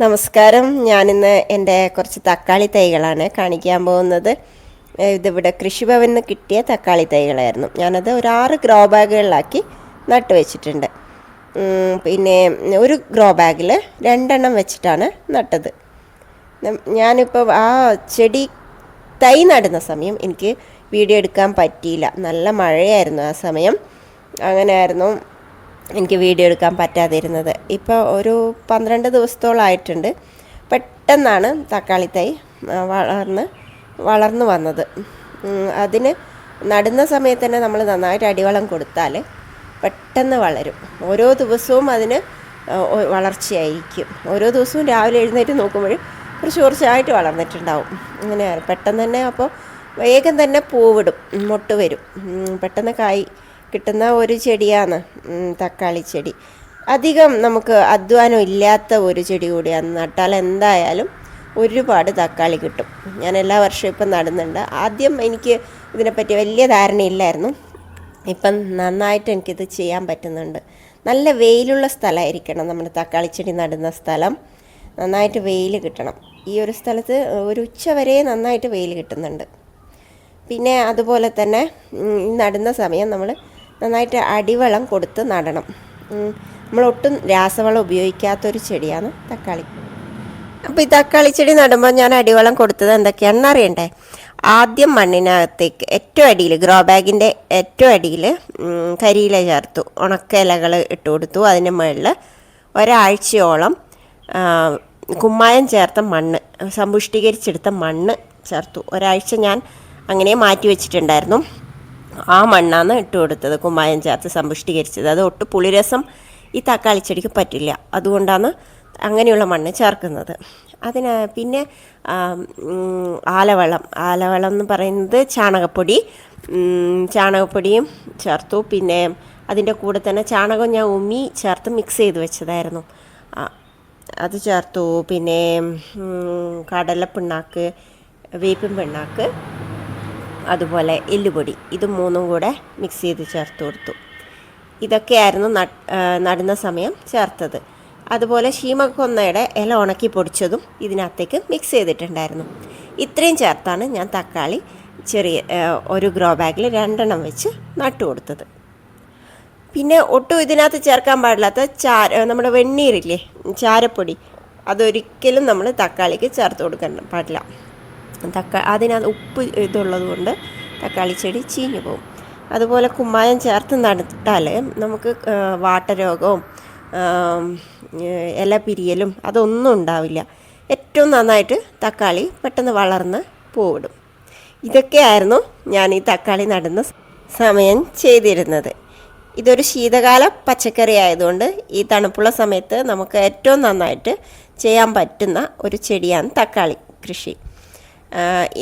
നമസ്കാരം. ഞാനിന്ന് എന്റെ കുറച്ച് തക്കാളി തൈകളാണ് കാണിക്കാൻ പോകുന്നത്. ഇതിവിടെ കൃഷിഭവനിൽ നിന്ന് കിട്ടിയ തക്കാളി തൈകളായിരുന്നു. ഞാനത് ഒരു ആറ് ഗ്രോ ബാഗുകളിലാക്കി നട്ടുവെച്ചിട്ടുണ്ട് പിന്നെ ഒരു ഗ്രോ ബാഗിൽ രണ്ടെണ്ണം വെച്ചിട്ടാണ് നട്ടത്. ഞാനിപ്പോൾ ആ ചെടി തൈ നടുന്ന സമയം എനിക്ക് വീഡിയോ എടുക്കാൻ പറ്റിയില്ല. നല്ല മഴയായിരുന്നു ആ സമയം. അങ്ങനെയായിരുന്നു. എനിക്ക് വീഡിയോ എടുക്കാൻ പറ്റാതിരുന്നത്. ഇപ്പോൾ ഒരു പന്ത്രണ്ട് ദിവസത്തോളമായിട്ടുണ്ട് പെട്ടെന്നാണ് തക്കാളി തൈ വളർന്ന് വളർന്നു വന്നത്. അതിന് നടുന്ന സമയത്ത് തന്നെ നമ്മൾ നന്നായിട്ട് അടിവളം കൊടുത്താൽ പെട്ടെന്ന് വളരും. ഓരോ ദിവസവും അതിന് വളർച്ചയായിരിക്കും. ഓരോ ദിവസവും രാവിലെ എഴുന്നേറ്റ് നോക്കുമ്പോൾ കുറച്ച് കുറച്ചായിട്ട് വളർന്നിട്ടുണ്ടാവും. അങ്ങനെ പെട്ടെന്ന് തന്നെ അപ്പോൾ വേഗം തന്നെ പൂവിടും. മുട്ട് വരും. പെട്ടെന്ന് കായ് കിട്ടുന്ന ഒരു ചെടിയാണ് തക്കാളി ചെടി. അധികം നമുക്ക് അധ്വാനം ഇല്ലാത്ത ഒരു ചെടി കൂടിയാണ്. നട്ടാൽ എന്തായാലും ഒരുപാട് തക്കാളി കിട്ടും. ഞാൻ എല്ലാ വർഷവും ഇപ്പം നടുന്നുണ്ട്. ആദ്യം എനിക്ക് ഇതിനെപ്പറ്റി വലിയ ധാരണയില്ലായിരുന്നു. ഇപ്പം നന്നായിട്ട് എനിക്കിത് ചെയ്യാൻ പറ്റുന്നുണ്ട്. നല്ല വെയിലുള്ള സ്ഥലമായിരിക്കണം നമ്മുടെ തക്കാളി ചെടി നടുന്ന സ്ഥലം. നന്നായിട്ട് വെയിൽ കിട്ടണം. ഈ ഒരു സ്ഥലത്ത് ഒരു ഉച്ച വരെ നന്നായിട്ട് വെയിൽ കിട്ടുന്നുണ്ട്. പിന്നെ അതുപോലെ തന്നെ നടുന്ന സമയം നമ്മൾ നന്നായിട്ട് അടിവളം കൊടുത്ത് നടണം. നമ്മൾ ഒട്ടും രാസവളം ഉപയോഗിക്കാത്തൊരു ചെടിയാണ് തക്കാളി. അപ്പോൾ ഈ തക്കാളി ചെടി നടുമ്പോൾ ഞാൻ അടിവളം കൊടുത്തത് എന്തൊക്കെയാണെന്ന് അറിയണ്ടേ? ആദ്യം മണ്ണിനകത്തേക്ക് ഏറ്റവും അടിയിൽ ഗ്രോ ബാഗിന്റെ ഏറ്റവും അടിയിൽ കരിയില ചേർത്തു. ഉണക്ക ഇലകൾ ഇട്ട് കൊടുത്തു. അതിന് മുകളിൽ ഒരാഴ്ചയോളം കുമ്മായം ചേർത്ത മണ്ണ് സമ്പുഷ്ടീകരിച്ചെടുത്ത മണ്ണ് ചേർത്തു. ഒരാഴ്ച ഞാൻ അങ്ങനെ മാറ്റി വെച്ചിട്ടുണ്ടായിരുന്നു. ആ മണ്ണാണ് ഇട്ട് കൊടുത്തത് കുമ്മായം ചേർത്ത് സമ്പുഷ്ടീകരിച്ചത്. അത് ഒട്ട് പുളിരസം ഈ തക്കാളി ചെടിക്ക് പറ്റില്ല. അതുകൊണ്ടാണ് അങ്ങനെയുള്ള മണ്ണ് ചേർക്കുന്നത്. അതിന് പിന്നെ ആലവളം. ആലവളം എന്ന് പറയുന്നത് ചാണകപ്പൊടി. ചാണകപ്പൊടിയും ചേർത്തു. പിന്നെ അതിന്റെ കൂടെ തന്നെ ചാണകം ഞാൻ ഉമ്മി ചേർത്ത് മിക്സ് ചെയ്ത് വെച്ചതായിരുന്നു. അത് ചേർത്തു. പിന്നെ കടലപ്പിണ്ണാക്ക് വേപ്പിൻ പിണ്ണാക്ക് അതുപോലെ എല്ലുപൊടി ഇത് മൂന്നും കൂടെ മിക്സ് ചെയ്ത് ചേർത്ത് കൊടുത്തു. ഇതൊക്കെയായിരുന്നു നടുന്ന സമയം ചേർത്തത്. അതുപോലെ ശീമക്കൊന്നയുടെ ഇല ഉണക്കി പൊടിച്ചതും ഇതിനകത്തേക്ക് മിക്സ് ചെയ്തിട്ടുണ്ടായിരുന്നു. ഇത്രയും ചേർത്താണ് ഞാൻ തക്കാളി ചെറിയ ഒരു ഗ്രോ ബാഗിൽ രണ്ടെണ്ണം വെച്ച് നട്ടു കൊടുത്തത്. പിന്നെ ഒട്ടും ഇതിനകത്ത് ചേർക്കാൻ പാടില്ലാത്ത ചാര നമ്മുടെ വെണ്ണീരില്ലേ ചാരപ്പൊടി അതൊരിക്കലും നമ്മൾ തക്കാളിക്ക് ചേർത്ത് കൊടുക്കാൻ പാടില്ല. തക്കാ അതിനകത്ത് ഉപ്പ് ഇതുള്ളത് കൊണ്ട് തക്കാളി ചെടി ചീഞ്ഞു പോകും. അതുപോലെ കുമ്മായം ചേർത്ത് നട്ടാൽ നമുക്ക് വാട്ടരോഗവും ഇല പിരിയലും അതൊന്നും ഉണ്ടാവില്ല. ഏറ്റവും നന്നായിട്ട് തക്കാളി പെട്ടെന്ന് വളർന്ന് പൂവിടും. ഇതൊക്കെയായിരുന്നു ഞാൻ ഈ തക്കാളി നടുന്ന സമയം ചെയ്തിരുന്നത്. ഇതൊരു ശീതകാല പച്ചക്കറി ആയതുകൊണ്ട് ഈ തണുപ്പുള്ള സമയത്ത് നമുക്ക് ഏറ്റവും നന്നായിട്ട് ചെയ്യാൻ പറ്റുന്ന ഒരു ചെടിയാണ് തക്കാളി കൃഷി.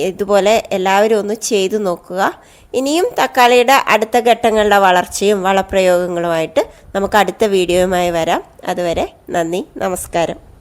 ഇതുപോലെ എല്ലാവരും ഒന്ന് ചെയ്തു നോക്കുക. ഇനിയും തക്കാളിയുടെ അടുത്ത ഘട്ടങ്ങളുടെ വളർച്ചയും വളപ്രയോഗങ്ങളുമായിട്ട് നമുക്ക് അടുത്ത വീഡിയോയുമായി വരാം. അതുവരെ നന്ദി നമസ്കാരം.